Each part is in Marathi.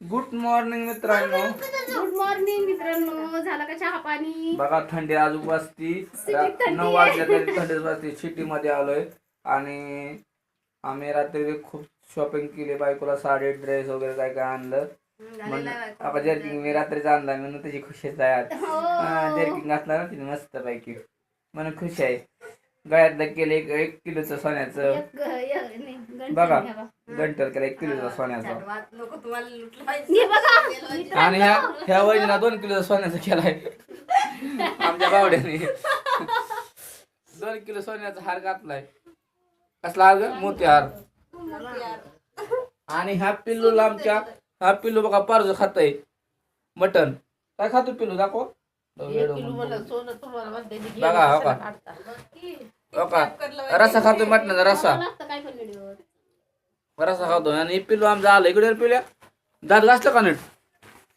गुड मॉर्निंग मित्रांनो. गुड मॉर्निंग मित्रांनो. झाला का चहा पाणी? बघा थंडी आजू वाजती नऊ. वाजल्या तरी थंडी वाजती सिटी मध्ये आलोय. आणि आम्ही रात्री खूप शॉपिंग केली. बायकोला साडी ड्रेस वगैरे काय काय आणलं. म्हणून आपण जर्किंग मी रात्रीच आणला म्हणून त्याची खुशीच आहे आज हो. जर्किंग घातला ना तिने मस्त पैकी म्हणून खुश आहे. गळ्यातलं केलं एक किलोचं सोन्याचं. बघा. गंटर केलं एक किलोचं सोन्याचं. नको तुम्हाला लुटलं हे बघा आणि ह्या ह्या वहिनीला दोन किलो सोन्याचा केलाय. आमच्या बावड्याने. दोन किलो सोन्याचा हार घातलाय. कसला हार ग? मोती हार. आणि ह्या पिल्लूला आमच्या हा पिल्लू बघा पारजो खातय. मटन काय खातो पिल्लू? दाखव. बघा, हो का? हो का? रसा खातोय मटणाचा रसा लागतं काय पण व्हिडिओ रसा खातोय आणि पिल्लू आमचा आलं. इकडे पिल्या. दात घासलं का नीट?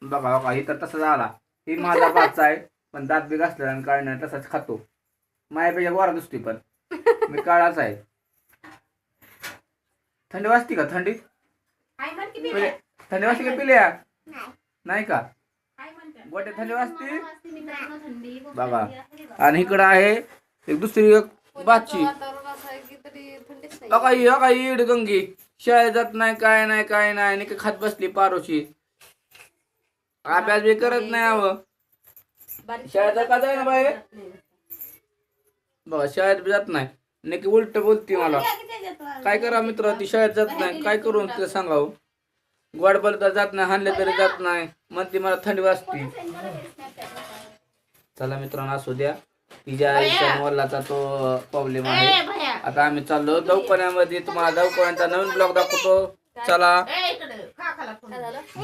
बघा बघा इथं तसं झाला ही माझा बाचा आहे पण दात बी घासला आणि काय नाही तसाच खातो. मायापेक्षा गोरा दिसतोय पण. मी काळाच आहे. थंडी वाजती का? थंडी? थंडी वाजती का पिल्या? नाही का? गोटे थंडी वाजती? बघा. आणि इकडं आहे एक दुसरी एक बाची. अका ही अका ही इड गंगी. शाळेत जात नाही काय नाही काय नाही आणि खात बसली पारोशी. अभ्यास बी करत नाही हवं शाळेत का जाय ना बाई? बघा शाळेत बी जात नाही. नक्की उलट बोलती मला. काय करा मित्र ती शाळेत जात नाही. काय करू तिला सांगावं? गोड बोलता जात नाही हानले तरी जात नाही. म्हणते मला थंडी वाजते. चला मित्रांनो असू द्या. तिच्या आईच्या तो प्रॉब्लेम आहे. आता आम्ही चाललो दवाखान्यामध्ये. तुम्हाला दवाखान्याचा नवीन ब्लॉग दाखवतो. चला.